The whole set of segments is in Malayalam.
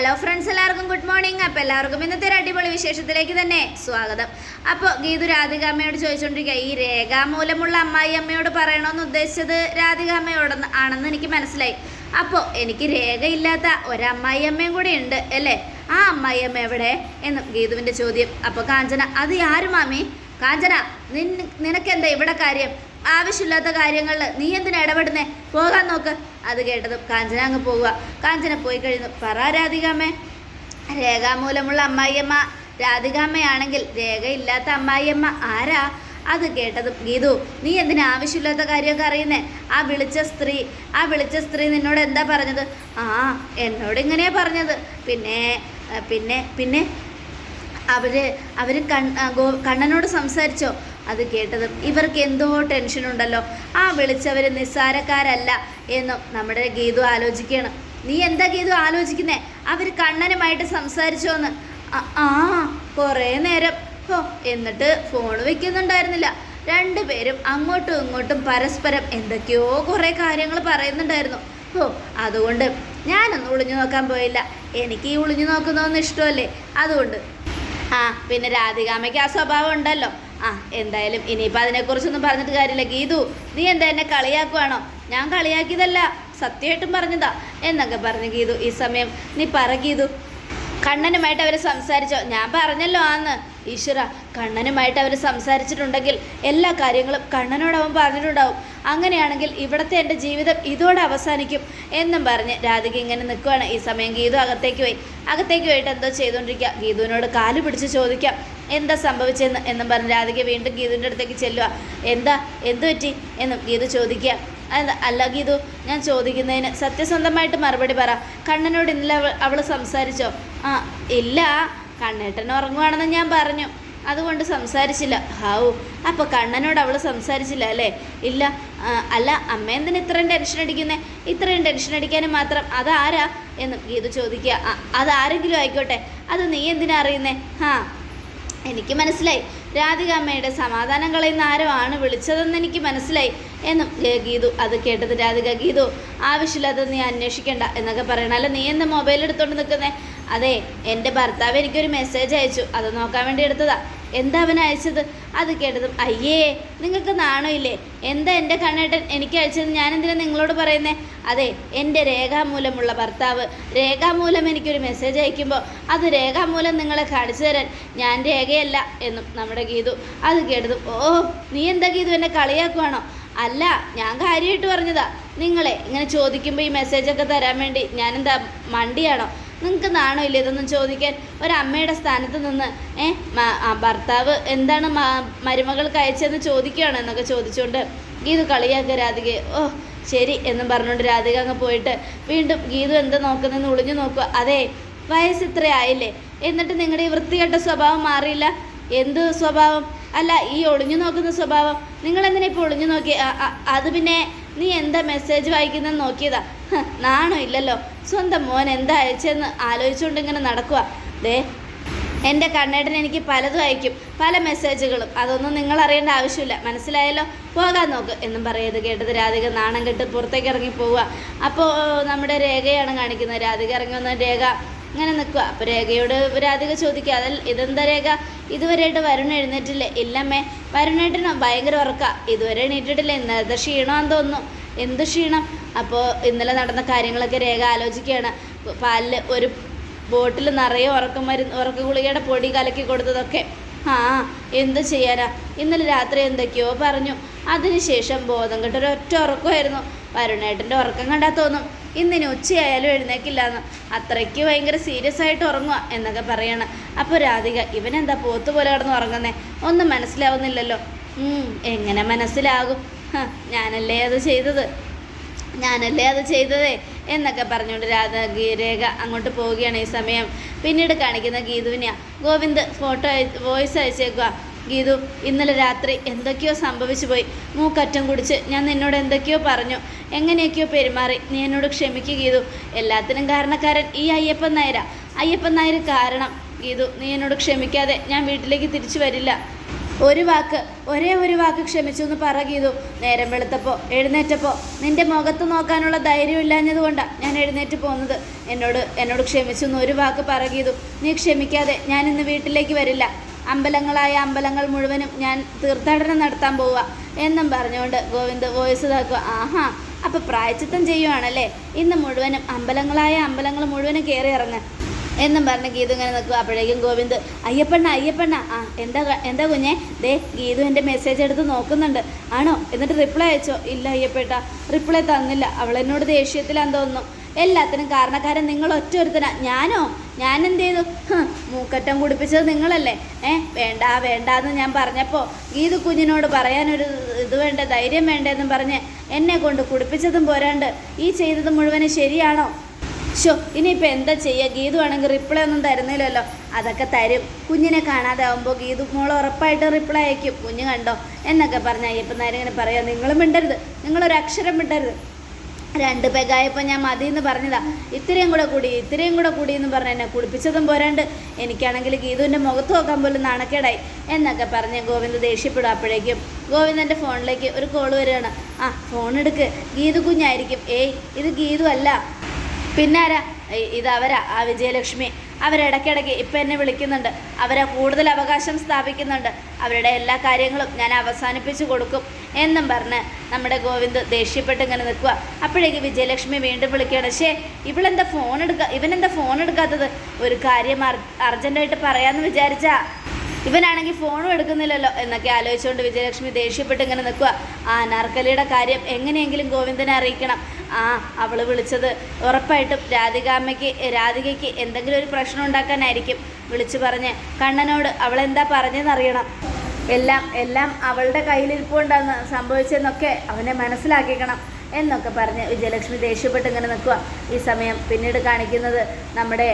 ഹലോ ഫ്രണ്ട്സ് എല്ലാവർക്കും ഗുഡ് മോർണിംഗ് അപ്പോൾ എല്ലാവർക്കും ഇന്നത്തെ ഒരു അടിപൊളി വിശേഷത്തിലേക്ക് തന്നെ സ്വാഗതം. അപ്പോൾ ഗീതു രാധികാമ്മയോട് ചോദിച്ചുകൊണ്ടിരിക്കുക ഈ രേഖാമൂലമുള്ള അമ്മായി അമ്മയോട് പറയണമെന്ന് ഉദ്ദേശിച്ചത് രാധികാമ്മയോട് ആണെന്ന് എനിക്ക് മനസ്സിലായി. അപ്പോൾ എനിക്ക് രേഖയില്ലാത്ത ഒരമ്മായി അമ്മയും കൂടി ഉണ്ട് അല്ലേ? ആ അമ്മായി അമ്മ എവിടെ? എന്ന് ഗീതുവിന്റെ ചോദ്യം. അപ്പോൾ കാഞ്ചന അത് ആര് മാമി? കാഞ്ചന നിൻ നിനക്കെന്താ ഇവിടെ കാര്യം? ആവശ്യമില്ലാത്ത കാര്യങ്ങളിൽ നീ എന്തിനാ ഇടപെടുന്നേ? പോകാൻ നോക്ക്. അത് കേട്ടതും കാഞ്ചന അങ്ങ് പോവുക. കാഞ്ചന പോയി കഴിഞ്ഞു പറ രാധികാമ്മേ. രേഖാമൂലമുള്ള അമ്മായിയമ്മ. രാധികാമ്മയാണെങ്കിൽ രേഖയില്ലാത്ത അമ്മായിയമ്മ ആരാ? അത് കേട്ടതും ഗീതു നീ എന്തിനാ ആവശ്യമില്ലാത്ത കാര്യമൊക്കെ അറിയുന്നേ? ആ വിളിച്ച സ്ത്രീ ആ വിളിച്ച സ്ത്രീ നിന്നോട് എന്താ പറഞ്ഞത്? ആ എന്നോട് ഇങ്ങനെയാ പറഞ്ഞത്. പിന്നെ പിന്നെ പിന്നെ? അവർ അവർ കണ്ണനോട് സംസാരിച്ചോ. അത് കേട്ടതും. ഇവർക്ക് എന്തോ ടെൻഷൻ ഉണ്ടല്ലോ. ആ വിളിച്ചവർ നിസ്സാരക്കാരല്ല എന്നും നമ്മുടെ ഗീതു ആലോചിക്കുകയാണ്. നീ എന്താ ഗീതു ആലോചിക്കുന്നേ? അവർ കണ്ണനുമായിട്ട് സംസാരിച്ചോന്ന്. ആ, കുറേ നേരം. ഓ എന്നിട്ട് ഫോൺ വെക്കുന്നുണ്ടായിരുന്നില്ല. രണ്ടുപേരും അങ്ങോട്ടും ഇങ്ങോട്ടും പരസ്പരം എന്തൊക്കെയോ കുറേ കാര്യങ്ങൾ പറയുന്നുണ്ടായിരുന്നു. ഓ അതുകൊണ്ട് ഞാനൊന്നും ഒളിഞ്ഞു നോക്കാൻ പോയില്ല. എനിക്ക് ഈ ഒളിഞ്ഞു നോക്കുന്നതൊന്നും ഇഷ്ടമല്ലേ? അതുകൊണ്ട്. ആ പിന്നെ രാധികാമയ്ക്ക് ആ സ്വഭാവം ഉണ്ടല്ലോ. ആ എന്തായാലും ഇനിയിപ്പോൾ അതിനെക്കുറിച്ചൊന്നും പറഞ്ഞിട്ട് കാര്യമില്ല. ഗീതു നീ എന്താ എന്നെ കളിയാക്കുവാണോ? ഞാൻ കളിയാക്കിയതല്ല സത്യമായിട്ടും പറഞ്ഞതാ എന്നൊക്കെ പറഞ്ഞു ഗീതു. ഈ സമയം നീ പറ ഗീതു. കണ്ണനുമായിട്ട് അവർ സംസാരിച്ചോ? ഞാൻ പറഞ്ഞല്ലോ ആന്ന്. ഈശ്വര കണ്ണനുമായിട്ട് അവർ സംസാരിച്ചിട്ടുണ്ടെങ്കിൽ എല്ലാ കാര്യങ്ങളും കണ്ണനോട് അവൻ പറഞ്ഞിട്ടുണ്ടാവും. അങ്ങനെയാണെങ്കിൽ ഇവിടുത്തെ എന്റെ ജീവിതം ഇതോടെ അവസാനിക്കും എന്നും പറഞ്ഞ് രാധിക ഇങ്ങനെ നിൽക്കുവാണ്. ഈ സമയം ഗീതു അകത്തേക്ക് പോയി. അകത്തേക്ക് പോയിട്ട് എന്തോ ചെയ്തുകൊണ്ടിരിക്കുക. ഗീതുവിനോട് കാൽ പിടിച്ച് ചോദിക്കാം. എന്താ സംഭവിച്ചെന്ന് എന്നും പറഞ്ഞ് രാധിക വീണ്ടും ഗീതുവിന്റെ അടുത്തേക്ക് ചെല്ലുക എന്താ എന്തു പറ്റി? എന്നും ഗീതു ചോദിക്കുക. അല്ല അല്ല ഗീതു ഞാൻ ചോദിക്കുന്നതിന് സത്യസന്ധമായിട്ട് മറുപടി പറ. കണ്ണനോട് ഇന്നലെ അവൾ സംസാരിച്ചോ? ആ ഇല്ല. കണ്ണേട്ടൻ ഉറങ്ങുവാണെന്ന് ഞാൻ പറഞ്ഞു. അതുകൊണ്ട് സംസാരിച്ചില്ല. ഹാവു. അപ്പോൾ കണ്ണനോട് അവൾ സംസാരിച്ചില്ല അല്ലേ? ഇല്ല. അല്ല അമ്മ എന്തിന് ഇത്രയും ടെൻഷൻ അടിക്കുന്നത് ഇത്രയും ടെൻഷൻ അടിക്കാനും മാത്രം അതാരാ? എന്നും ഗീതു ചോദിക്കുക. "ആ, അതാരെങ്കിലും ആയിക്കോട്ടെ. അത് നീ എന്തിനാ അറിയുന്നേ? ഹാ. എനിക്ക് മനസ്സിലായി. രാധികാമ്മയുടെ സമാധാനം കളയുന്ന ആരോ ആണ് വിളിച്ചതെന്ന് എനിക്ക് മനസ്സിലായി എന്നും ഗീതു അത് കേട്ടത് രാധിക. ഗീതു ആവശ്യമില്ലാതെ നീ അന്വേഷിക്കണ്ട എന്നൊക്കെ പറയണം. അല്ല നീ എന്താ മൊബൈൽ എടുത്തോണ്ട് നിൽക്കുന്നേ അതെ എന്റെ ഭർത്താവ് എനിക്കൊരു മെസ്സേജ് അയച്ചു. അത് നോക്കാൻ വേണ്ടി എടുത്തതാ. എന്താ അവൻ അയച്ചത്? അത് കേട്ടതും അയ്യേ നിങ്ങൾക്ക് നാണമില്ലേ എന്താ എന്റെ കണ്ണേട്ടൻ എനിക്ക് അയച്ചത്? ഞാൻ എന്തിനാ നിങ്ങളോട് പറയുന്നേ? അതെ എന്റെ രേഖാമൂലമുള്ള ഭർത്താവ് രേഖാമൂലം എനിക്കൊരു മെസ്സേജ് അയക്കുമ്പോൾ അത് രേഖാമൂലം നിങ്ങളെ കാണിച്ചു തരാൻ. ഞാൻ രേഖയല്ല എന്നും നമ്മുടെ ഗീതു അത് കേട്ടതും ഓ നീ എന്താ ഗീതു എന്നെ കളിയാക്കുവാണോ? അല്ല ഞാൻ കാര്യമായിട്ട് പറഞ്ഞതാ. നിങ്ങളെ ഇങ്ങനെ ചോദിക്കുമ്പോൾ ഈ മെസ്സേജൊക്കെ തരാൻ വേണ്ടി ഞാനെന്താ മണ്ടിയാണോ? നിങ്ങൾക്ക് നാണോ ഇല്ല ഇതൊന്നും ചോദിക്കാൻ? ഒരമ്മയുടെ സ്ഥാനത്ത് നിന്ന് ഏ ഭർത്താവ് എന്താണ് മരുമകൾ മരുമകൾക്ക് അയച്ചതെന്ന് ചോദിക്കുകയാണ് എന്നൊക്കെ ചോദിച്ചുകൊണ്ട് ഗീതു കളിയാക്കുക രാധികയെ ഓ ശരി എന്നും പറഞ്ഞുകൊണ്ട് രാധിക അങ്ങ് പോയിട്ട് വീണ്ടും ഗീതു എന്താ നോക്കുന്നതെന്ന് ഒളിഞ്ഞു നോക്കുക. അതെ വയസ്സ് ഇത്ര ആയില്ലേ? എന്നിട്ട് നിങ്ങളുടെ ഈ വൃത്തികെട്ട സ്വഭാവം മാറിയില്ല? എന്ത് സ്വഭാവം? അല്ല ഈ ഒളിഞ്ഞു നോക്കുന്ന സ്വഭാവം. നിങ്ങൾ എന്തിനാ ഇപ്പോൾ ഒളിഞ്ഞു നോക്കി? അത് പിന്നെ നീ എന്താ മെസ്സേജ് വായിക്കുന്നതെന്ന് നോക്കിയതാ? നാണോ ഇല്ലല്ലോ? സ്വന്തം മോൻ എന്താ അയച്ചെന്ന് ആലോചിച്ചുകൊണ്ട് ഇങ്ങനെ നടക്കുക ദേ എന്റെ കണ്ണേട്ടൻ എനിക്ക് പലതും അയക്കും പല മെസ്സേജുകളും. അതൊന്നും നിങ്ങൾ അറിയേണ്ട ആവശ്യമില്ല. മനസ്സിലായല്ലോ? പോകാൻ നോക്ക് എന്നും പറയത് കേട്ടത് രാധിക നാണം കെട്ട് പുറത്തേക്ക് ഇറങ്ങി പോവുക. അപ്പോൾ നമ്മുടെ രേഖയാണ് കാണിക്കുന്നത്. രാധിക ഇറങ്ങി വന്ന രേഖ ഇങ്ങനെ നിൽക്കുക അപ്പോൾ രേഖയോട് രാധിക ചോദിക്കുക അതിൽ ഇതെന്താ രേഖ? ഇതുവരെയായിട്ട് വരുൺ എഴുന്നേറ്റില്ലേ? ഇല്ലമ്മേ വരുണേട്ടനോ ഭയങ്കര ഉറക്ക. ഇതുവരെ എണീറ്റിട്ടില്ല. ഇന്നലത്തെ ക്ഷീണമാണെന്ന് തോന്നുന്നു. എന്ത് ക്ഷീണം? അപ്പോൾ ഇന്നലെ നടന്ന കാര്യങ്ങളൊക്കെ രേഖ ആലോചിക്കുകയാണ്. പാലിൽ ഒരു ബോട്ടിൽ നിറയെ ഉറക്കം മരുന്ന് ഉറക്ക ഗുളികയുടെ പൊടി കലക്കി കൊടുത്തതൊക്കെ. ആ എന്ത് ചെയ്യാനാ? ഇന്നലെ രാത്രി എന്തൊക്കെയോ പറഞ്ഞു. അതിനുശേഷം ബോധം കെട്ടൊരു ഒറ്റ ഉറക്കമായിരുന്നു. വരുണേട്ടന്റെ ഉറക്കം കണ്ടാൽ തോന്നും. ഇന്നിനി ഉച്ചയായാലും എഴുന്നേക്കില്ല എന്ന് അത്രയ്ക്ക് ഭയങ്കര സീരിയസ് ആയിട്ട് ഉറങ്ങുക എന്നൊക്കെ പറയണം. അപ്പോൾ രാധിക ഇവനെന്താ പോത്ത് പോലെ കിടന്ന് ഉറങ്ങുന്നേ? ഒന്നും മനസ്സിലാവുന്നില്ലല്ലോ. എങ്ങനെ മനസ്സിലാകും? ഞാനല്ലേ അത് ചെയ്തത്? ഞാനല്ലേ അത് ചെയ്തതേ എന്നൊക്കെ പറഞ്ഞുകൊണ്ട് രാധ രേഖ അങ്ങോട്ട് പോവുകയാണ് ഈ സമയം. പിന്നീട് കാണിക്കുന്ന ഗീതുവിനെയാ. ഗോവിന്ദ് ഫോട്ടോ വോയിസ് അയച്ചേക്കുക ഗീതു ഇന്നലെ രാത്രി എന്തൊക്കെയോ സംഭവിച്ചു പോയി. മൂക്കറ്റം കുടിച്ച് ഞാൻ നിന്നോട് എന്തൊക്കെയോ പറഞ്ഞു. എങ്ങനെയൊക്കെയോ പെരുമാറി. നീ എന്നോട് ക്ഷമിക്കുക ഗീതു. എല്ലാത്തിനും കാരണക്കാരൻ ഈ അയ്യപ്പൻ നായരാ. അയ്യപ്പൻ നായർ കാരണം. ഗീതു നീ എന്നോട് ക്ഷമിക്കാതെ ഞാൻ വീട്ടിലേക്ക് തിരിച്ചു വരില്ല. ഒരു വാക്ക് ഒരേ ഒരു വാക്ക് ക്ഷമിച്ചു എന്ന് പറ ഗീതു. നേരം വെളുത്തപ്പോൾ എഴുന്നേറ്റപ്പോൾ നിന്റെ മുഖത്ത് നോക്കാനുള്ള ധൈര്യം ഇല്ലാഞ്ഞത് കൊണ്ടാണ് ഞാൻ എഴുന്നേറ്റ് പോകുന്നത് എന്നോട് എന്നോട് ക്ഷമിച്ചു എന്ന് ഒരു വാക്ക് പറ ഗീതു. നീ ക്ഷമിക്കാതെ ഞാൻ ഇന്ന് വീട്ടിലേക്ക് വരില്ല. അമ്പലങ്ങളായ അമ്പലങ്ങൾ മുഴുവനും ഞാൻ തീർത്ഥാടനം നടത്താൻ പോവുക എന്നും പറഞ്ഞുകൊണ്ട് ഗോവിന്ദ് വോയിസ് ഇതാക്കുക. ആഹാ അപ്പോൾ പ്രായച്ചിത്തം ചെയ്യുവാണല്ലേ? ഇന്ന് മുഴുവനും അമ്പലങ്ങളായ അമ്പലങ്ങൾ മുഴുവനും കയറി ഇറങ്ങുക എന്നും പറഞ്ഞ് ഗീതു ഇങ്ങനെ നിൽക്കുക അപ്പോഴേക്കും ഗോവിന്ദ് അയ്യപ്പണ്ണ അയ്യപ്പണ്ണ. ആ എന്താ എന്താ കുഞ്ഞെ? ദേ ഗീതു എന്റെ മെസ്സേജ് എടുത്ത് നോക്കുന്നുണ്ട്. ആണോ? എന്നിട്ട് റിപ്ലൈ അയച്ചോ. ഇല്ല അയ്യപ്പേട്ട റിപ്ലൈ തന്നില്ല. അവൾ എന്നോട് ദേഷ്യത്തിലാന്ന് തോന്നുന്നു. എല്ലാത്തിനും കാരണക്കാരൻ നിങ്ങൾ ഒറ്റ ഒരുത്തനാ ഞാനോ? ഞാൻ എന്ത് ചെയ്തു മൂക്കറ്റം കുടിപ്പിച്ചത് നിങ്ങളല്ലേ? ഏ വേണ്ട വേണ്ട എന്ന് ഞാൻ പറഞ്ഞപ്പോൾ ഗീതു കുഞ്ഞിനോട് പറയാനൊരു ഇത് വേണ്ട ധൈര്യം വേണ്ടെന്നും പറഞ്ഞ് എന്നെ കൊണ്ട് കുടിപ്പിച്ചതും പോരാണ്ട്. ഈ ചെയ്തത് മുഴുവനും ശരിയാണോ? ഷോ ഇനിയിപ്പോൾ എന്താ ചെയ്യുക ഗീതു ആണെങ്കിൽ റിപ്ലൈ ഒന്നും തരുന്നില്ലല്ലോ. അതൊക്കെ തരും. കുഞ്ഞിനെ കാണാതെ ആകുമ്പോൾ ഗീതു മോൾ ഉറപ്പായിട്ട് റിപ്ലൈ അയക്കും. കുഞ്ഞ് കണ്ടോ? എന്നൊക്കെ പറഞ്ഞ അയ്യപ്പൻ നേരം ഇങ്ങനെ പറയാം നിങ്ങളും മിണ്ടരുത്. നിങ്ങളൊരു അക്ഷരം മിണ്ടരുത്. രണ്ട് പെഗായപ്പോൾ ഞാൻ മതി എന്ന് പറഞ്ഞതാ. ഇത്രയും കൂടെ കൂടി ഇത്രയും കൂടെ കൂടി എന്ന് പറഞ്ഞ് എന്നെ കുളിപ്പിച്ചതും പോരാണ്ട് എനിക്കാണെങ്കിൽ ഗീതുവിന്റെ മുഖത്ത് നോക്കാൻ പോലും നാണക്കേടായി. എന്നൊക്കെ പറഞ്ഞ് ഗോവിന്ദ് ദേഷ്യപ്പെടും അപ്പോഴേക്കും. ഗോവിന്ദന്റെ ഫോണിലേക്ക് ഒരു കോൾ വരികയാണ്. ആ ഫോൺ എടുക്ക്. ഗീതു കുഞ്ഞായിരിക്കും. ഏയ് ഇത് ഗീതു അല്ല. പിന്നാരാ? ആരാ ഇത് അവരാ ആ വിജയലക്ഷ്മി. അവരിടയ്ക്കിടയ്ക്ക് ഇപ്പം എന്നെ വിളിക്കുന്നുണ്ട്. അവരെ കൂടുതൽ അവകാശം സ്ഥാപിക്കുന്നുണ്ട്. അവരുടെ എല്ലാ കാര്യങ്ങളും ഞാൻ അവസാനിപ്പിച്ചു കൊടുക്കും എന്നും പറഞ്ഞ് നമ്മുടെ ഗോവിന്ദ് ദേഷ്യപ്പെട്ട് ഇങ്ങനെ നിൽക്കുക അപ്പോഴേക്ക് വിജയലക്ഷ്മി വീണ്ടും വിളിക്കുകയാണ് ഷേ ഇവളെന്താ ഫോൺ എടുക്കുക ഇവനെന്താ ഫോൺ എടുക്കാത്തത്? ഒരു കാര്യം അർ അർജന്റായിട്ട് പറയാമെന്ന് വിചാരിച്ചാ. ഇവനാണെങ്കിൽ ഫോണും എടുക്കുന്നില്ലല്ലോ എന്നൊക്കെ ആലോചിച്ചുകൊണ്ട് വിജയലക്ഷ്മി ദേഷ്യപ്പെട്ട് ഇങ്ങനെ നിൽക്കുക. ആ അനാർക്കലിയുടെ കാര്യം എങ്ങനെയെങ്കിലും ഗോവിന്ദനെ അറിയിക്കണം. ആ അവൾ വിളിച്ചത് ഉറപ്പായിട്ടും രാധികാമ്മയ്ക്ക് രാധികയ്ക്ക് എന്തെങ്കിലും ഒരു പ്രശ്നം ഉണ്ടാക്കാനായിരിക്കും വിളിച്ചു പറഞ്ഞ്. കണ്ണനോട് അവളെന്താ പറഞ്ഞെന്നറിയണം. എല്ലാം എല്ലാം അവളുടെ കയ്യിലിരിപ്പുണ്ടെന്ന് സംഭവിച്ചെന്നൊക്കെ അവനെ മനസ്സിലാക്കിക്കണം എന്നൊക്കെ പറഞ്ഞ് വിജയലക്ഷ്മി ദേഷ്യപ്പെട്ട് ഇങ്ങനെ നിൽക്കുക. ഈ സമയം പിന്നീട് കാണിക്കുന്നത് നമ്മുടെ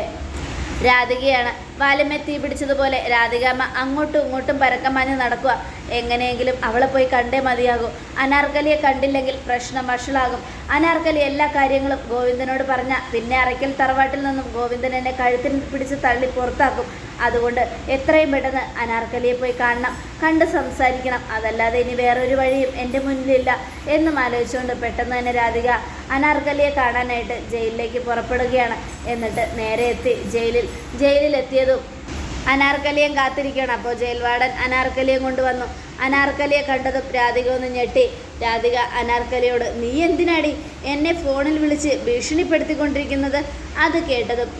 രാധികയാണ്. വാലുമേ തീ പിടിച്ചതുപോലെ രാധികാമ്മ അങ്ങോട്ടും ഇങ്ങോട്ടും പരക്കമാഞ്ഞ് നടക്കുക. എങ്ങനെയെങ്കിലും അവളെ പോയി കണ്ടേ മതിയാകൂ. അനാർക്കലിയെ കണ്ടില്ലെങ്കിൽ പ്രശ്നം വഷളാകും. അനാർക്കലി എല്ലാ കാര്യങ്ങളും ഗോവിന്ദനോട് പറഞ്ഞ പിന്നെ അറയ്ക്കൽ തറവാട്ടിൽ നിന്നും ഗോവിന്ദൻ എന്നെ കഴുത്തിൽ പിടിച്ച് തള്ളി പുറത്താക്കും. അതുകൊണ്ട് എത്രയും പെട്ടെന്ന് അനാർക്കലിയെ പോയി കാണണം കണ്ട് സംസാരിക്കണം. അതല്ലാതെ ഇനി വേറൊരു വഴിയും എന്റെ മുന്നിലില്ല എന്നും ആലോചിച്ചുകൊണ്ട് പെട്ടെന്ന് തന്നെ രാധിക അനാർക്കലിയെ കാണാനായിട്ട് ജയിലിലേക്ക് പുറപ്പെടുകയാണ്. എന്നിട്ട് നേരെ എത്തി ജയിലിൽ. ജയിലിലെത്തിയതും അനാർക്കലിയും കാത്തിരിക്കുകയാണ്. അപ്പോൾ ജയിൽവാടൻ അനാർക്കലിയും കൊണ്ടുവന്നു. അനാർക്കലിയെ കണ്ടതും രാധിക ഒന്ന് ഞെട്ടി. രാധിക അനാർക്കലിയോട് നീ എന്തിനാടി എന്നെ ഫോണിൽ വിളിച്ച് ഭീഷണിപ്പെടുത്തിക്കൊണ്ടിരിക്കുന്നത്? അത് കേട്ടതും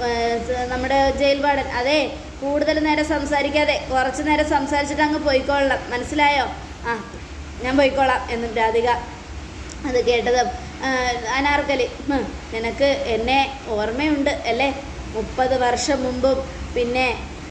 നമ്മുടെ ജയിൽവാടൻ അതെ കൂടുതൽ നേരം സംസാരിക്കാതെ കുറച്ച് നേരം സംസാരിച്ചിട്ട് അങ്ങ് പോയിക്കൊള്ളണം മനസ്സിലായോ? ആ ഞാൻ പോയിക്കോളാം എന്നും രാധിക അത് കേട്ടതും. അനാർക്കലി നിനക്ക് എന്നെ ഓർമ്മയുണ്ട് അല്ലേ? മുപ്പത് വർഷം മുമ്പും പിന്നെ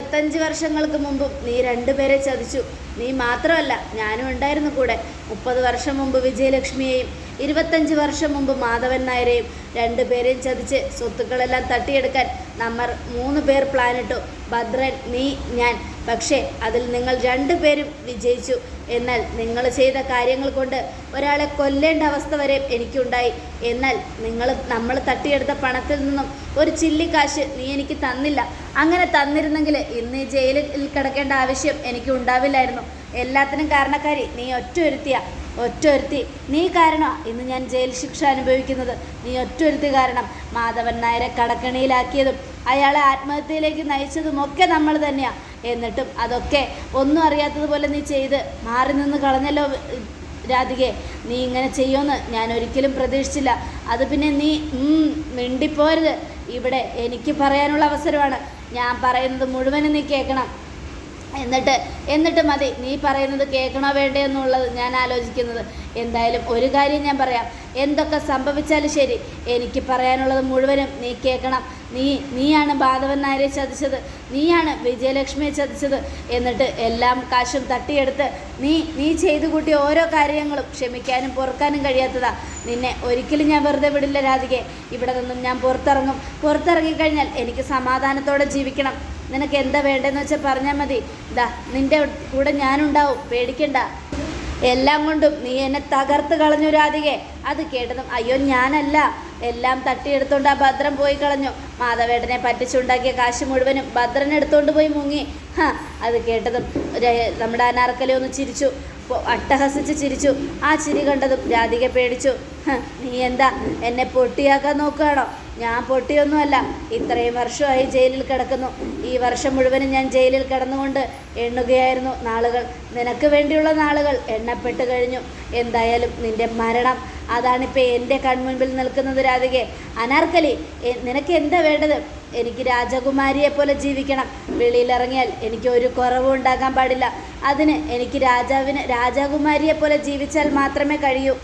ഇരുപത്തഞ്ച് വർഷങ്ങൾക്ക് മുമ്പും നീ രണ്ടുപേരെ ചതിച്ചു. നീ മാത്രമല്ല ഞാനും ഉണ്ടായിരുന്നു കൂടെ. മുപ്പത് വർഷം മുമ്പ് വിജയലക്ഷ്മിയെയും ഇരുപത്തഞ്ച് വർഷം മുമ്പ് മാധവൻ നായരെയും രണ്ടുപേരെയും ചതിച്ച് സ്വത്തുക്കളെല്ലാം തട്ടിയെടുക്കാൻ നമ്മൾ മൂന്ന് പേർ പ്ലാനിട്ടു ഭദ്രൻ നീ ഞാൻ. പക്ഷേ അതിൽ നിങ്ങൾ രണ്ടുപേരും വിജയിച്ചു. എന്നാൽ നിങ്ങൾ ചെയ്ത കാര്യങ്ങൾ കൊണ്ട് ഒരാളെ കൊല്ലേണ്ട അവസ്ഥ വരെ എനിക്കുണ്ടായി. എന്നാൽ നിങ്ങൾ നമ്മൾ തട്ടിയെടുത്ത പണത്തിൽ നിന്നും ഒരു ചില്ലിക്കാശ് നീ എനിക്ക് തന്നില്ല. അങ്ങനെ തന്നിരുന്നെങ്കിൽ ഇന്ന് ഈ ജയിലിൽ കിടക്കേണ്ട ആവശ്യം എനിക്ക് ഉണ്ടാവില്ലായിരുന്നു. എല്ലാത്തിനും കാരണക്കാരി നീ ഒറ്റ ഒരുത്തിയാ ഒറ്റ ഒരുത്തി നീ കാരണമാണ് ഇന്ന് ഞാൻ ജയിൽ ശിക്ഷ അനുഭവിക്കുന്നത്. നീ ഒറ്റ ഒരുത്തി കാരണം മാധവൻ നായരെ കടക്കണിയിലാക്കിയതും അയാളെ ആത്മഹത്യയിലേക്ക് നയിച്ചതും ഒക്കെ നമ്മൾ തന്നെയാണ് എന്നിട്ടും അതൊക്കെ ഒന്നും അറിയാത്തതുപോലെ നീ ചെയ്ത് മാറി നിന്ന് കളഞ്ഞല്ലോ രാധികെ നീ ഇങ്ങനെ ചെയ്യുമെന്ന് ഞാൻ ഒരിക്കലും പ്രതീക്ഷിച്ചില്ല. അത് പിന്നെ നീ മിണ്ടിപ്പോരുത്. ഇവിടെ എനിക്ക് പറയാനുള്ള അവസരമാണ്. ഞാൻ പറയുന്നത് മുഴുവനും നീ കേൾക്കണം. എന്നിട്ട് എന്നിട്ട് മതി നീ പറയുന്നത് കേൾക്കണോ വേണ്ടേ എന്നുള്ളത് ഞാൻ ആലോചിക്കുന്നത്. എന്തായാലും ഒരു കാര്യം ഞാൻ പറയാം. എന്തൊക്കെ സംഭവിച്ചാലും ശരി എനിക്ക് പറയാനുള്ളത് മുഴുവനും നീ കേൾക്കണം. നീ നീയാണ് ബാധവൻ നായരെ ചതിച്ചത് നീയാണ് വിജയലക്ഷ്മിയെ ചതിച്ചത്. എന്നിട്ട് എല്ലാം കാശും തട്ടിയെടുത്ത് നീ നീ ചെയ്തു കൂട്ടിയ ഓരോ കാര്യങ്ങളും ക്ഷമിക്കാനും പൊറുക്കാനും കഴിയാത്തതാ. നിന്നെ ഒരിക്കലും ഞാൻ വെറുതെ വിടില്ല രാധികെ ഇവിടെ നിന്നും ഞാൻ പുറത്തിറങ്ങും. പുറത്തിറങ്ങിക്കഴിഞ്ഞാൽ എനിക്ക് സമാധാനത്തോടെ ജീവിക്കണം. നിനക്ക് എന്താ വേണ്ടതെന്ന് വെച്ചാൽ പറഞ്ഞാൽ മതി. ദാ നിന്റെ കൂടെ ഞാനുണ്ടാവും. പേടിക്കണ്ട. എല്ലാം കൊണ്ടും നീ എന്നെ തകർത്ത് കളഞ്ഞു രാധികെ. അത് കേട്ടതും അയ്യോ ഞാനല്ല. എല്ലാം തട്ടിയെടുത്തോണ്ട് ആ ഭദ്രൻ പോയി കളഞ്ഞു. മാധവേട്ടനെ പറ്റിച്ചുണ്ടാക്കിയ കാശ് മുഴുവനും ഭദ്രൻ എടുത്തോണ്ട് പോയി മുങ്ങി. ഹാ അത് കേട്ടതും നമ്മുടെ അനാർക്കലി ഒന്ന് ചിരിച്ചു. അട്ടഹസിച്ച് ചിരിച്ചു. ആ ചിരി കണ്ടതും രാധിക പേടിച്ചു. നീ എന്താ എന്നെ പൊട്ടിയാക്കാൻ നോക്കുകയാണോ? ഞാൻ പൊട്ടിയൊന്നുമല്ല. ഇത്രയും വർഷമായി ജയിലിൽ കിടക്കുന്നു. ഈ വർഷം മുഴുവനും ഞാൻ ജയിലിൽ കിടന്നുകൊണ്ട് എണ്ണുകയായിരുന്നു നാളുകൾ. നിനക്ക് വേണ്ടിയുള്ള നാളുകൾ എണ്ണപ്പെട്ട് കഴിഞ്ഞു. എന്തായാലും നിന്റെ മരണം. അതാണിപ്പോൾ എന്റെ കൺമുൻപിൽ നിൽക്കുന്നത് രാധികെ. അനാർക്കലി നിനക്ക് എന്താ വേണ്ടത്? എനിക്ക് രാജകുമാരിയെ പോലെ ജീവിക്കണം. വെളിയിലിറങ്ങിയാൽ എനിക്ക് ഒരു കുറവും ഉണ്ടാകാൻ പാടില്ല. അതിന് എനിക്ക് രാജാവിന് രാജകുമാരിയെ പോലെ ജീവിച്ചാൽ മാത്രമേ കഴിയൂ.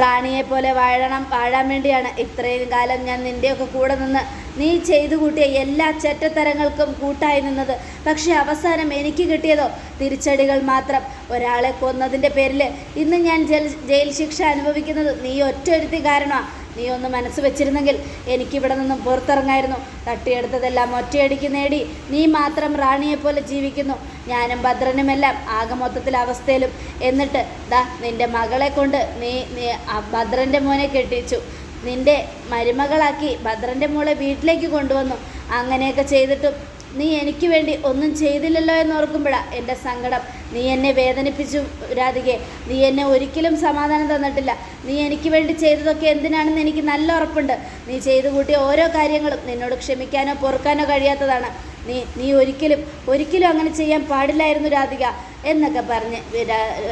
റാണിയെ പോലെ വാഴണം വാഴാൻ വേണ്ടിയാണ്. ഇത്രയും കാലം ഞാൻ നിന്റെയൊക്കെ കൂടെ നിന്ന് നീ ചെയ്തു കൂട്ടിയ എല്ലാ ചെറ്റത്തരങ്ങൾക്കും കൂട്ടായി നിന്നത്. പക്ഷേ അവസാനം എനിക്ക് കിട്ടിയതോ? തിരിച്ചടികൾ മാത്രം. ഒരാളെ കൊന്നതിന്റെ പേരിൽ ഇന്ന് ഞാൻ ജയിൽ ശിക്ഷ അനുഭവിക്കുന്നത് നീ ഒറ്റൊരുത്തി കാരണമാണ് നീ ഒന്ന് മനസ്സ് വെച്ചിരുന്നെങ്കിൽ എനിക്കിവിടെ നിന്നും പുറത്തിറങ്ങായിരുന്നു. തട്ടിയെടുത്തതെല്ലാം ഒറ്റയടിക്ക് നേടി. നീ മാത്രം റാണിയെപ്പോലെ ജീവിക്കുന്നു. ഞാനും ഭദ്രനുമെല്ലാം ആകെ മൊത്തത്തിൽ അവസ്ഥയിലും. എന്നിട്ട് ദാ നിന്റെ മകളെ കൊണ്ട് നീ നീ ഭദ്രന്റെ മോനെ കെട്ടിച്ചു. നിന്റെ മരുമകളാക്കി ഭദ്രന്റെ മോളെ വീട്ടിലേക്ക് കൊണ്ടുവന്നു. അങ്ങനെയൊക്കെ ചെയ്തിട്ടും നീ എനിക്ക് വേണ്ടി ഒന്നും ചെയ്തില്ലല്ലോ എന്ന് ഓർക്കുമ്പോഴാണ് എന്റെ സങ്കടം. നീ എന്നെ വേദനിപ്പിച്ചു രാധികെ നീ എന്നെ ഒരിക്കലും സമാധാനം തന്നിട്ടില്ല. നീ എനിക്ക് വേണ്ടി ചെയ്തതൊക്കെ എന്തിനാണെന്ന് എനിക്ക് നല്ല ഉറപ്പുണ്ട്. നീ ചെയ്തു കൂട്ടിയ ഓരോ കാര്യങ്ങളും നിന്നോട് ക്ഷമിക്കാനോ പൊറുക്കാനോ കഴിയാത്തതാണ്. നീ നീ ഒരിക്കലും ഒരിക്കലും അങ്ങനെ ചെയ്യാൻ പാടില്ലായിരുന്നു രാധിക എന്നൊക്കെ പറഞ്ഞ്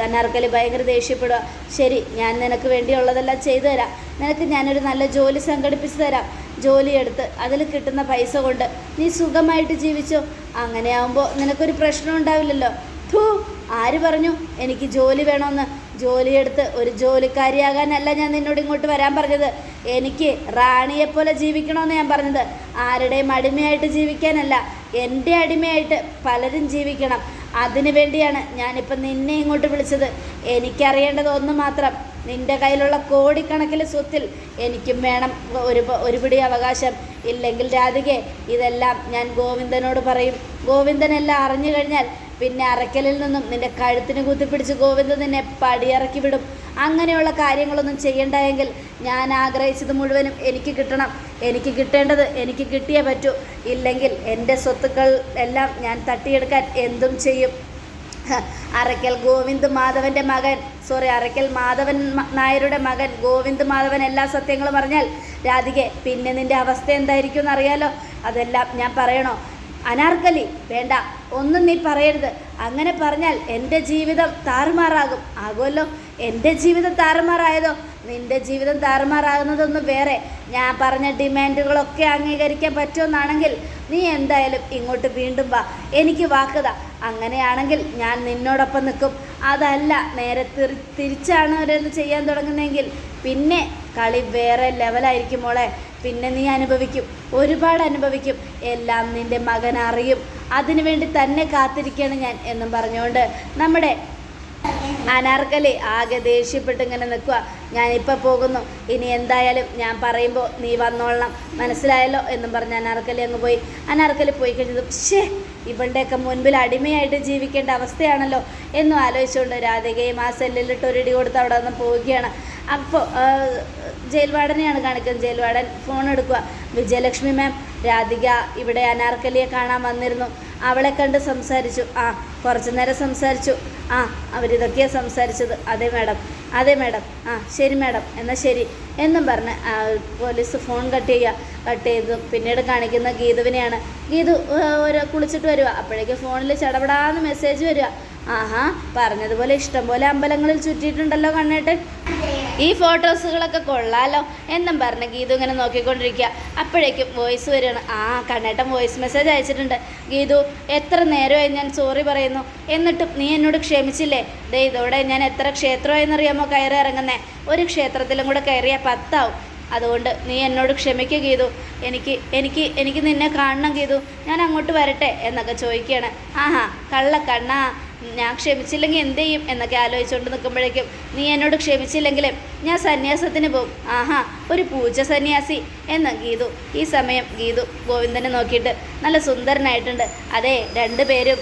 അനാർക്കലി ഭയങ്കര ദേഷ്യപ്പെടുക ശരി ഞാൻ നിനക്ക് വേണ്ടിയുള്ളതെല്ലാം ചെയ്തു തരാം. നിനക്ക് ഞാനൊരു നല്ല ജോലി സംഘടിപ്പിച്ച് തരാം. ജോലിയെടുത്ത് അതിൽ കിട്ടുന്ന പൈസ കൊണ്ട് നീ സുഖമായിട്ട് ജീവിച്ചോ? അങ്ങനെയാവുമ്പോൾ നിനക്കൊരു പ്രശ്നം ഉണ്ടാവില്ലല്ലോ. ധൂ ആര് പറഞ്ഞു എനിക്ക് ജോലി വേണമെന്ന് ജോലിയെടുത്ത് ഒരു ജോലിക്കാരിയാകാനല്ല ഞാൻ നിന്നോട് ഇങ്ങോട്ട് വരാൻ പറഞ്ഞത്. എനിക്ക് റാണിയെപ്പോലെ ജീവിക്കണമെന്ന് ഞാൻ പറഞ്ഞത്. ആരുടെയും അടിമയായിട്ട് ജീവിക്കാനല്ല എന്റെ അടിമയായിട്ട് പലരും ജീവിക്കണം. അതിനു വേണ്ടിയാണ് ഞാനിപ്പം നിന്നെ ഇങ്ങോട്ട് വിളിച്ചത്. എനിക്കറിയേണ്ടത് ഒന്ന് മാത്രം നിന്റെ കയ്യിലുള്ള കോടിക്കണക്കിന് സ്വത്തിൽ എനിക്കും വേണം. ഒരു ഒരുപിടി ഒരു പിടി അവകാശം ഇല്ലെങ്കിൽ രാധികെ ഇതെല്ലാം ഞാൻ ഗോവിന്ദനോട് പറയും. ഗോവിന്ദനെല്ലാം അറിഞ്ഞു കഴിഞ്ഞാൽ പിന്നെ അറയ്ക്കലിൽ നിന്നും നിന്റെ കഴുത്തിന് കുത്തിപ്പിടിച്ച് ഗോവിന്ദൻ നിന്നെ പടിയിറക്കി വിടും. അങ്ങനെയുള്ള കാര്യങ്ങളൊന്നും ചെയ്യണ്ടായെങ്കിൽ ഞാൻ ആഗ്രഹിച്ചത് മുഴുവനും എനിക്ക് കിട്ടണം. എനിക്ക് കിട്ടേണ്ടത് എനിക്ക് കിട്ടിയേ പറ്റൂ. ഇല്ലെങ്കിൽ എന്റെ സ്വത്തുക്കൾ എല്ലാം ഞാൻ തട്ടിയെടുക്കാൻ എന്തും ചെയ്യും. അറയ്ക്കൽ ഗോവിന്ദ് മാധവന്റെ മകൻ. സോറി അറയ്ക്കൽ മാധവൻ നായരുടെ മകൻ. ഗോവിന്ദ് മാധവൻ എല്ലാ സത്യങ്ങളും അറിഞ്ഞാൽ രാധികെ പിന്നെ നിന്റെ അവസ്ഥ എന്തായിരിക്കും എന്നറിയാലോ? അതെല്ലാം ഞാൻ പറയണോ? അനാർക്കലി വേണ്ട ഒന്നും നീ പറയരുത്. അങ്ങനെ പറഞ്ഞാൽ എന്റെ ജീവിതം താറുമാറാകും. ആകുമല്ലോ? എന്റെ ജീവിതം താറുമാറായതോ? നിന്റെ ജീവിതം താറുമാറാകുന്നതൊന്നും വേറെ. ഞാൻ പറഞ്ഞ ഡിമാൻഡുകളൊക്കെ അംഗീകരിക്കാൻ പറ്റുമെന്നാണെങ്കിൽ നീ എന്തായാലും ഇങ്ങോട്ട് വീണ്ടും വാ. എനിക്ക് വാക്കുത അങ്ങനെയാണെങ്കിൽ ഞാൻ നിന്നോടൊപ്പം നിൽക്കും. അതല്ല നേരെ തിരി തിരിച്ചാണ് അവരത് ചെയ്യാൻ തുടങ്ങുന്നതെങ്കിൽ. പിന്നെ കളി വേറെ ലെവലായിരിക്കും മോളെ. പിന്നെ നീ അനുഭവിക്കും. ഒരുപാട് അനുഭവിക്കും. എല്ലാം നിന്റെ മകൻ അറിയും അതിനുവേണ്ടി തന്നെ കാത്തിരിക്കുകയാണ് ഞാൻ എന്നും പറഞ്ഞുകൊണ്ട് നമ്മുടെ അനാർക്കലി ആകെ ദേഷ്യപ്പെട്ട് ഇങ്ങനെ നിൽക്കുക ഞാനിപ്പോൾ പോകുന്നു. ഇനി എന്തായാലും ഞാൻ പറയുമ്പോൾ നീ വന്നോളണം. മനസ്സിലായല്ലോ എന്നും പറഞ്ഞ് അനാർക്കലി അങ്ങ് പോയി. അനാർക്കലി പോയി കഴിഞ്ഞതും ഷേ ഇവളുടെയൊക്കെ മുൻപിൽ അടിമയായിട്ട് ജീവിക്കേണ്ട അവസ്ഥയാണല്ലോ എന്നും ആലോചിച്ചുകൊണ്ട് രാധികയും ആ സെല്ലിലിട്ട് ഒരിടി കൊടുത്ത് അവിടെ നിന്ന് പോവുകയാണ്. അപ്പോൾ ജയിൽവാടനെയാണ് കാണിക്കുന്നത്. ജയിൽവാടൻ ഫോൺ എടുക്കുക വിജയലക്ഷ്മി മാം രാധിക ഇവിടെ അനാർക്കലിയെ കാണാൻ വന്നിരുന്നു. അവളെ കണ്ട് സംസാരിച്ചു. ആ കുറച്ചു നേരം സംസാരിച്ചു. ആ അവരിതൊക്കെയാണ് സംസാരിച്ചത്. അതെ മാഡം. അതെ മാഡം. ആ ശരി മാഡം. എന്നാൽ ശരി. എന്നും പറഞ്ഞ് പോലീസ് ഫോൺ കട്ട് ചെയ്യുക കട്ട് ചെയ്തു പിന്നീട് കാണിക്കുന്ന ഗീതുവിനെയാണ്. ഗീതു ഓരോ കുളിച്ചിട്ട് വരിക അപ്പോഴേക്ക് ഫോണിൽ ചടപടാന്ന് മെസ്സേജ് വരിക ആഹാ പറഞ്ഞതുപോലെ ഇഷ്ടംപോലെ അമ്പലങ്ങളിൽ ചുറ്റിയിട്ടുണ്ടല്ലോ കണ്ണേട്ടൻ. ഈ ഫോട്ടോസുകളൊക്കെ കൊള്ളാലോ എന്നും പറഞ്ഞ് ഗീതു ഇങ്ങനെ നോക്കിക്കൊണ്ടിരിക്കുക. അപ്പോഴേക്കും വോയിസ് വരികയാണ്. ആ കണ്ണേട്ടൻ വോയിസ് മെസ്സേജ് അയച്ചിട്ടുണ്ട്. ഗീതു എത്ര നേരമായി ഞാൻ സോറി പറയുന്നു. എന്നിട്ടും നീ എന്നോട് ക്ഷമിച്ചില്ലേ? ദേ ഇതോടെ ഞാൻ എത്ര ക്ഷേത്രമായെന്നറിയാമോ കയറി ഇറങ്ങുന്നേ? ഒരു ക്ഷേത്രത്തിലും കൂടെ കയറിയാൽ പത്താവും. അതുകൊണ്ട് നീ എന്നോട് ക്ഷമിക്കുക ഗീതു. എനിക്ക് എനിക്ക് എനിക്ക് നിന്നെ കാണണം ഗീതു. ഞാൻ അങ്ങോട്ട് വരട്ടെ എന്നൊക്കെ ചോദിക്കുകയാണ്. ആഹാ കണ്ണാ ഞാൻ ക്ഷമിച്ചില്ലെങ്കിൽ എന്ത് ചെയ്യും എന്നൊക്കെ ആലോചിച്ചുകൊണ്ട് നിൽക്കുമ്പോഴേക്കും നീ എന്നോട് ക്ഷമിച്ചില്ലെങ്കിൽ ഞാൻ സന്യാസത്തിന് പോകും. ആഹാ ഒരു പൂജ സന്യാസി. എന്ന് ഗീതു. ഈ സമയം ഗീതു ഗോവിന്ദനെ നോക്കിയിട്ട് നല്ല സുന്ദരനായിട്ടുണ്ട്. അതെ രണ്ടുപേരും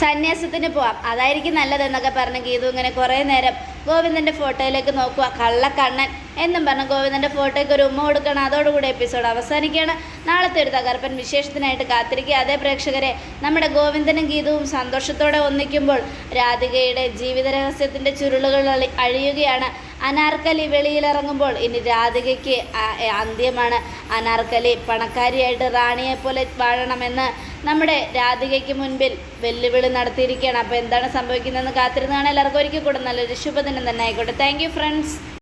സന്യാസത്തിന് പോവാം. അതായിരിക്കും നല്ലതെന്നൊക്കെ പറഞ്ഞ് ഗീതു ഇങ്ങനെ കുറേ നേരം ഗോവിന്ദന്റെ ഫോട്ടോയിലേക്ക് നോക്കുക. കള്ളക്കണ്ണൻ എന്നും പറഞ്ഞ ഗോവിന്ദന്റെ ഫോട്ടോയ്ക്ക് ഒരു ഉമ്മ കൊടുക്കണം. അതോടുകൂടി എപ്പിസോഡ് അവസാനിക്കുകയാണ്. നാളത്തെ ഒരു തകർപ്പൻ വിശേഷത്തിനായിട്ട് കാത്തിരിക്കുക. അതേ പ്രേക്ഷകരെ നമ്മുടെ ഗോവിന്ദനും ഗീതവും സന്തോഷത്തോടെ ഒന്നിക്കുമ്പോൾ രാധികയുടെ ജീവിത രഹസ്യത്തിന്റെ ചുരുളുകൾ അഴിയുകയാണ്. അനാർക്കലി വെളിയിലിറങ്ങുമ്പോൾ ഇനി രാധികയ്ക്ക് അന്ത്യമാണ്. അനാർക്കലി പണക്കാരിയായിട്ട് റാണിയെ പോലെ വാഴണമെന്ന് നമ്മുടെ രാധികയ്ക്ക് മുൻപിൽ വെല്ലുവിളി നടത്തിയിരിക്കുകയാണ്. അപ്പോൾ എന്താണ് സംഭവിക്കുന്നതെന്ന് കാത്തിരുന്നാണ് എല്ലാവർക്കും ഒരിക്കൽ കൂടെ നല്ലൊരു ശുഭദിനം തന്നെ ആയിക്കോട്ടെ. Thank friends